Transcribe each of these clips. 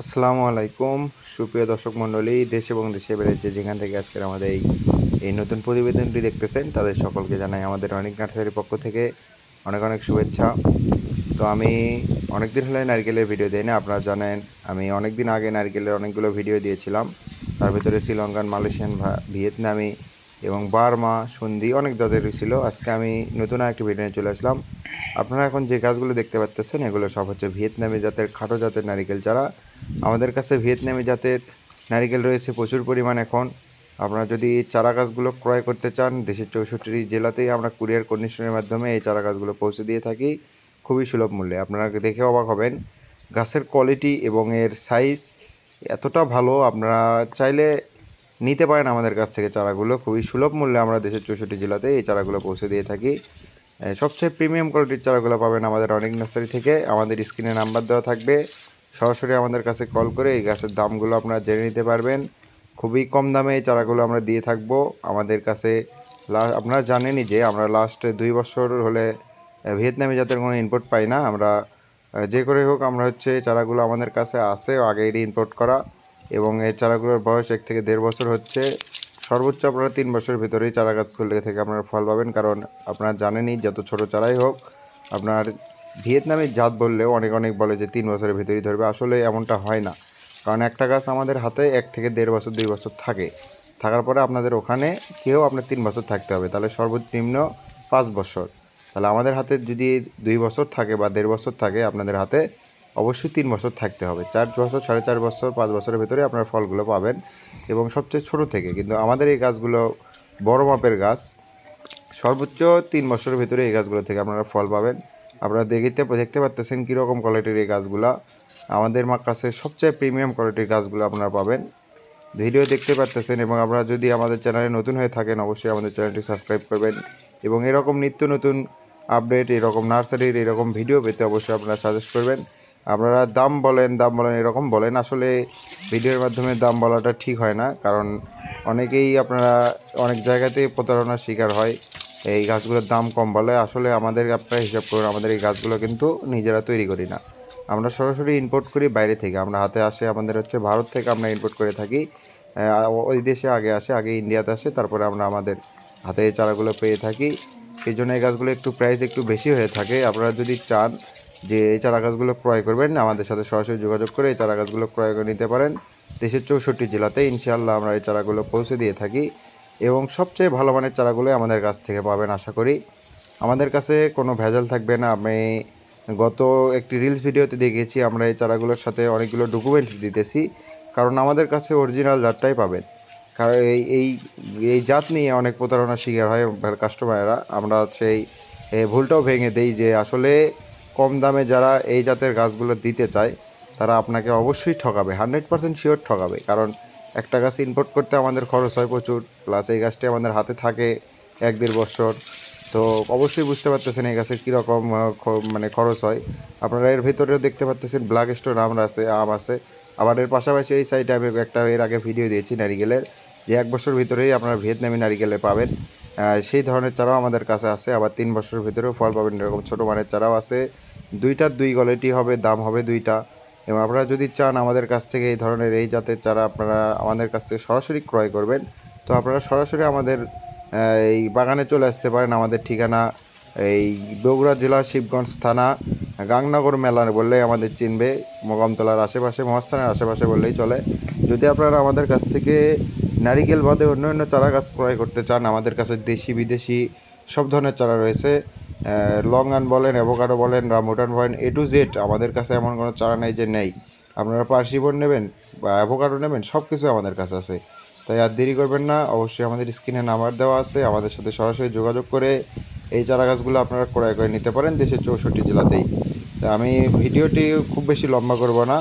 আসসালামু আলাইকুম। সুপ্রিয় দর্শক মণ্ডলী, দেশ এবং দেশে বেড়েছে যেখান থেকে আজকের আমাদের এই এই নতুন প্রতিবেদনটি দেখতেছেন, তাদের সকলকে জানাই আমাদের অনেক নার্সারির পক্ষ থেকে অনেক অনেক শুভেচ্ছা। তো আমি অনেক দিন হলে নারকেলের ভিডিও দিই না, আপনারা জানেন, আমি অনেক দিন আগে নারকেলের অনেকগুলো ভিডিও দিয়েছিলাম। তার ভিতরে শ্রীলঙ্কান, মালয়েশিয়ান ভিয়েতনামি এবং বার্মা সন্ধি অনেক জাতেরই ছিল। আজকে আমি নতুন আরেকটি ভিডিও নিয়ে চলে আসলাম। আপনারা এখন যে গাছগুলো দেখতে পাচ্ছেন এগুলো সব হচ্ছে ভিয়েতনামি জাতের, খাটো জাতের নারিকেল। চারা আমাদের কাছে ভিয়েতনামি জাতের নারিকেল রয়েছে প্রচুর পরিমাণ এখন। আপনারা যদি এই চারা গাছগুলো ক্রয় করতে চান, দেশের চৌষট্টি জেলাতেই আমরা কুরিয়ার কন্ডিশনের মাধ্যমে এই চারা গাছগুলো পৌঁছে দিয়ে থাকি খুবই সুলভ মূল্যে। আপনারা দেখে অবাক হবেন, গাছের কোয়ালিটি এবং এর সাইজ এতটা ভালো, আপনারা চাইলে নিতে পারেন আমাদের কাছ থেকে চারাগুলো। খুবই সুলভ মূল্যে আমরা দেশের চৌষট্টি জেলাতে এই চারাগুলো পৌঁছে দিয়ে থাকি। সবচেয়ে প্রিমিয়াম কোয়ালিটির চারাগুলো পাবেন আমাদের অনেক নার্সারি থেকে। আমাদের স্ক্রিনে নাম্বার দেওয়া থাকবে। সরাসরি আমাদের কাছে কল করে এই গাছের দামগুলো আপনারা জেনে নিতে পারবেন। খুবই কম দামে এই চারাগুলো আমরা দিয়ে থাকব। আমাদের কাছে আপনারা জানেনই যে আমরা লাস্ট দুই বছর হলে ভিয়েতনামি জাতের কোনো ইনপুট পাই না। আমরা যে করে হোক আমরা হচ্ছে চারাগুলো আমাদের কাছে আসে আগেরই ইম্পোর্ট করা। এবং এই চারাগুলোর বয়স এক থেকে দেড় বছর হচ্ছে। সর্বোচ্চ আপনারা তিন বছরের ভিতরেই চারা গাছ গাছগুলো থেকে আপনারা ফল পাবেন, কারণ আপনারা জানেনই যত ছোট চারাই হোক, আপনার ভিয়েতনামের জাত বললেও অনেক অনেক বলে যে তিন বছরের ভিতরেই ধরবে। আসলে এমনটা হয় না। কারণ একটা গাছ আমাদের হাতে এক থেকে দেড় বছর, দুই বছর থাকে। থাকার পরে আপনাদের ওখানে কেউ আপনার তিন বছর থাকতে হবে। তাহলে সর্বনিম্ন পাঁচ বছর। তাহলে আমাদের হাতে যদি দুই বছর থাকে বা দেড় বছর থাকে আপনাদের হাতে অবশ্যই তিন বছর থাকতে হবে। চার বছর, সাড়ে চার বছর, পাঁচ বছরের ভেতরে আপনার ফলগুলো পাবেন এবং সবচেয়ে ছোট থেকে। কিন্তু আমাদের এই গাছগুলো বড় মাপের গাছ। সর্বোচ্চ তিন বছরের ভেতরে এই গাছগুলো থেকে আপনারা ফল পাবেন। আপনারা দেখতে দেখতে পাচ্তেছেন কীরকম কোয়ালিটির এই গাছগুলো। আমাদের কাছে সবচেয়ে প্রিমিয়াম কোয়ালিটির গাছগুলো আপনারা পাবেন। ভিডিও দেখতে পাচ্তেছেন এবং আপনারা যদি আমাদের চ্যানেলে নতুন হয়ে থাকেন, অবশ্যই আমাদের চ্যানেলটি সাবস্ক্রাইব করবেন এবং এরকম নিত্য নতুন আপডেট এরকম নার্সারির এরকম ভিডিও পেতে অবশ্যই আপনারা সাজেস্ট করবেন। আপনারা দাম বলেন দাম বলেন, এরকম বলেন। আসলে ভিডিওর মাধ্যমে দাম বলাটা ঠিক হয় না, কারণ অনেকেই আপনারা অনেক জায়গাতেই প্রতারণার শিকার হয়, এই গাছগুলোর দাম কম বলে। আসলে আমাদের আপনারা হিসাব করুন, আমাদের এই গাছগুলো কিন্তু নিজেরা তৈরি করি না। আমরা সরাসরি ইম্পোর্ট করি বাইরে থেকে। আমরা হাতে আসে আমাদের হচ্ছে ভারত থেকে আমরা ইম্পোর্ট করে থাকি। ওই দেশে আগে আসে, আগে ইন্ডিয়াতে আসে, তারপরে আমরা আমাদের হাতে চারাগুলো পেয়ে থাকি। সেই জন্য এই গাছগুলো একটু প্রাইস একটু বেশি হয়ে থাকে। আপনারা যদি চান যে এই চারা গাছগুলো ক্রয় করবেন, আমাদের সাথে সরাসরি যোগাযোগ করে এই চারা গাছগুলো ক্রয় করে নিতে পারেন। দেশের চৌষট্টি জেলাতে ইনশাআল্লাহ আমরা এই চারাগুলো পৌঁছে দিয়ে থাকি এবং সবচেয়ে ভালো মানের চারাগুলোই আমাদের কাছ থেকে পাবেন আশা করি। আমাদের কাছে কোনো ভেজাল থাকবে না। আমি গত একটি রিলস ভিডিওতে দেখিয়েছি, আমরা এই চারাগুলোর সাথে অনেকগুলো ডকুমেন্টস দিতেছি। কারণ আমাদের কাছে অরিজিনাল জাতটাই পাবেন। কারণ এই এই এই জাত নিয়ে অনেক প্রতারণার শিকার হয় কাস্টমাররা আমরা সেই ভুলটাও ভেঙে দেই যে আসলে কম দামে যারা এই জাতের গাছগুলো দিতে চায়, তারা আপনাকে অবশ্যই ঠকাবে হান্ড্রেড পার্সেন্ট শিওর ঠকাবে। কারণ একটা গাছ ইম্পোর্ট করতে আমাদের খরচ হয় প্রচুর প্লাস এই গাছটি আমাদের হাতে থাকে এক দেড় বছর। তো অবশ্যই বুঝতে পারতেছেন এই গাছের কীরকম মানে খরচ হয়। আপনারা এর ভিতরেও দেখতে পাচ্তেছেন ব্ল্যাক স্টোন আম আছে আম আছে। আবার এর পাশাপাশি এই সাইডে আমি একটা এর আগে ভিডিও দিয়েছি, নারিকেলের। যে এক বছর ভিতরেই আপনারা ভিয়েতনামি নারিকেলে পাবেন। সেই ধরনের চারাও আমাদের কাছে আছে, আবার তিন বছরের ভিতরেও ফল পাবেন, এরকম ছোটো মানের চারাও আছে। দুইটার দুই কোয়ালিটি হবে, দাম হবে দুইটা। এবং আপনারা যদি চান আমাদের কাছ থেকে এই ধরনের এই জাতের চারা আপনারা আমাদের কাছ থেকে সরাসরি ক্রয় করবেন, তো আপনারা সরাসরি আমাদের এই বাগানে চলে আসতে পারেন। আমাদের ঠিকানা এই বগুড়া জেলা শিবগঞ্জ থানা, গাংনগর মেলা বললেই আমাদের চিনবে। মোকামতলার আশেপাশে, মহাস্থানের আশেপাশে বললেই চলে। যদি আপনারা আমাদের কাছ থেকে নারিকেল বাদে অন্য অন্য চারা গাছ ক্রয় করতে চান, আমাদের কাছে দেশি, বিদেশি সব ধরনের চারা রয়েছে। লং আন বলেন, অ্যাভোকাডো বলেন রামুটান বলেন এ টু জেড আমাদের কাছে এমন কোনো চারা নেই যে নেই। আপনারা পার্সিবন নেবেন বা অ্যাভোকাডো নেবেন সব কিছু আমাদের কাছে আছে। তাই আর দেরি করবেন না, অবশ্যই আমাদের স্ক্রিনে নাম্বার দেওয়া আছে, আমাদের সাথে সরাসরি যোগাযোগ করে এই চারা গাছগুলো আপনারা ক্রয় করে নিতে পারেন দেশের চৌষট্টি জেলাতেই। তা আমি ভিডিওটি খুব বেশি লম্বা করব না,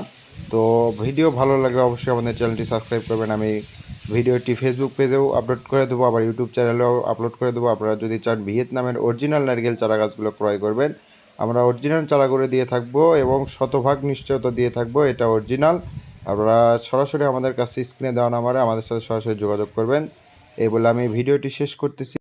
তো ভিডিও ভালো লাগলে অবশ্যই আমাদের চ্যানেলটি সাবস্ক্রাইব করবেন, আমি ভিডিওটি ফেসবুক পেজেও আপলোড করে দেবো, আবার ইউটিউব চ্যানেলেও আপলোড করে দেবো। আপনারা যদি চান ভিয়েতনামের অরিজিনাল নারকেল চারা গাছগুলো ক্রয় করবেন, আমরা অরিজিনাল চারা করে দিয়ে থাকব এবং শতভাগ নিশ্চয়তা দিয়ে থাকব, এটা অরিজিনাল আপনারা সরাসরি আমাদের কাছে স্ক্রিনে দেওয়া নাম্বারে আমাদের সাথে সরাসরি যোগাযোগ করবেন। এই বলে আমি ভিডিওটি শেষ করতেছি।